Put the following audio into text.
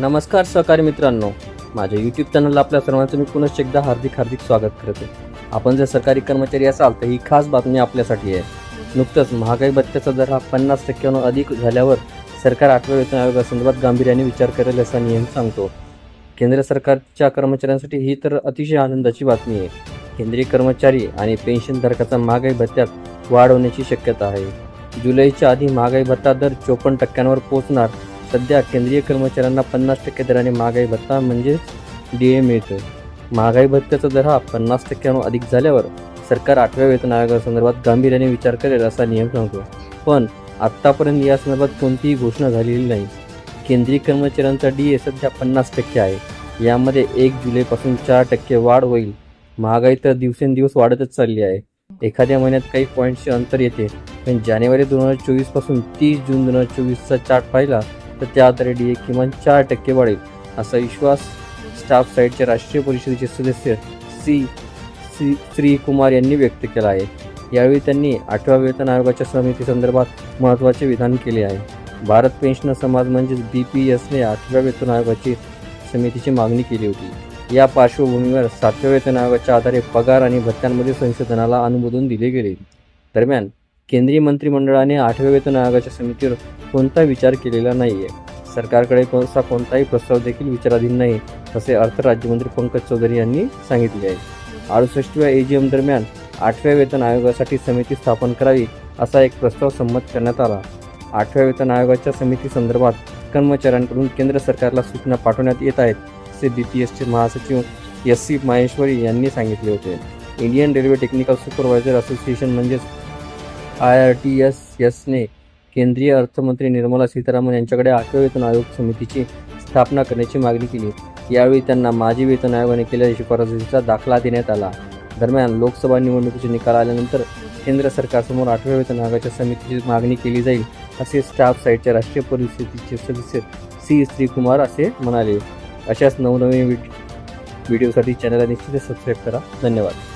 नमस्कार सहकारी मित्रांनो. माझ्या यूट्यूब चॅनलला आपल्या सर्वांचं मी पुनश्च एकदा हार्दिक हार्दिक स्वागत करते. आपण जर सरकारी कर्मचारी असाल तर ही खास बातमी आपल्यासाठी आहे. नुकतंच महागाई भत्त्याचा दर हा पन्नास टक्क्याहून अधिक झाल्यावर सरकार आठव्या वेतन आयोगासंदर्भात गांभीर्याने विचार करेल असा नियम सांगतो. केंद्र सरकारच्या कर्मचाऱ्यांसाठी ही तर अतिशय आनंदाची बातमी आहे. केंद्रीय कर्मचारी आणि पेन्शनधारकाचा महागाई भत्त्यात वाढ होण्याची शक्यता आहे. जुलैच्या आधी महागाई भत्ता दर चोपन्न टक्क्यांवर पोहोचणार सध्या केंद्रीय कर्मचाऱ्यांना पन्नास टक्के दराने महागाई भत्ता म्हणजे डी ए मिळतो महागाई भत्त्याचा दर हा पन्नास टक्क्यांहून अधिक झाल्यावर सरकार आठव्या वेतन आयोगासंदर्भात गांभीर्याने विचार करेल असा नियम सांगतो पण आत्तापर्यंत या संदर्भात कोणतीही घोषणा झालेली नाही. केंद्रीय कर्मचाऱ्यांचा डी ए सध्या पन्नास टक्के आहे. यामध्ये एक जुलैपासून चार टक्के वाढ होईल. महागाई तर दिवसेंदिवस वाढतच चालली आहे. एखाद्या महिन्यात काही पॉईंटचे अंतर येते. पण जानेवारी दोन हजार चोवीसपासून तीस जून दोन हजार चोवीसचा चार्ट पाहिला तर त्या आधारे डी ए किमान चार टक्के वाढेल असा विश्वास स्टाफ साईडच्या राष्ट्रीय परिषदेचे सदस्य सी सी श्रीकुमार यांनी व्यक्त केला आहे. यावेळी त्यांनी आठव्या वेतन आयोगाच्या समितीसंदर्भात महत्त्वाचे विधान केले आहे. भारत पेन्शन समाज म्हणजेच बी पी एसने आठव्या वेतन आयोगाची समितीची मागणी केली होती. या पार्श्वभूमीवर सातव्या वेतन आयोगाच्या आधारे पगार आणि भत्त्यांमध्ये संशोधनाला अनुमोदन दिले गेले. दरम्यान केंद्रीय मंत्रिमंडळाने आठव्या वेतन आयोगाच्या समितीवर कोणता विचार केलेला नाही आहे सरकारकडे कोणता कोणताही प्रस्ताव देखील विचाराधीन नाही असे अर्थ राज्यमंत्री पंकज चौधरी यांनी सांगितले आहे. अडुसष्टव्या ए जी एम दरम्यान आठव्या वेतन आयोगासाठी समिती स्थापन करावी असा एक प्रस्ताव संमत करण्यात आला. आठव्या वेतन आयोगाच्या समिती संदर्भात कर्मचाऱ्यांकडून केंद्र सरकारला सूचना पाठवण्यात येत आहेत असे बी पी एसचे महासचिव एस सी माहेश्वरी यांनी सांगितले होते. Indian railway technical supervisor association म्हणजेच आय आर टी एस एसने केंद्रीय अर्थमंत्री निर्मला सीतारामन यांच्याकडे आठव्या वेतन आयोग समितीची स्थापना करण्याची मागणी केली. यावेळी त्यांना माजी वेतन आयोगाने केलेल्या शिफारसीचा दाखला देण्यात आला. दरम्यान लोकसभा निवडणुकीचे निकाल आल्यानंतर केंद्र सरकारसमोर आठव्या वेतन आयोगाच्या समितीची मागणी केली जाईल असे स्टाफ साईटच्या राष्ट्रीय परिषदेचे सदस्य सी. श्रीकुमार असे म्हणाले. अशाच नवनवीन व्हिडिओसाठी चॅनलला निश्चितच सबस्क्राईब करा. धन्यवाद.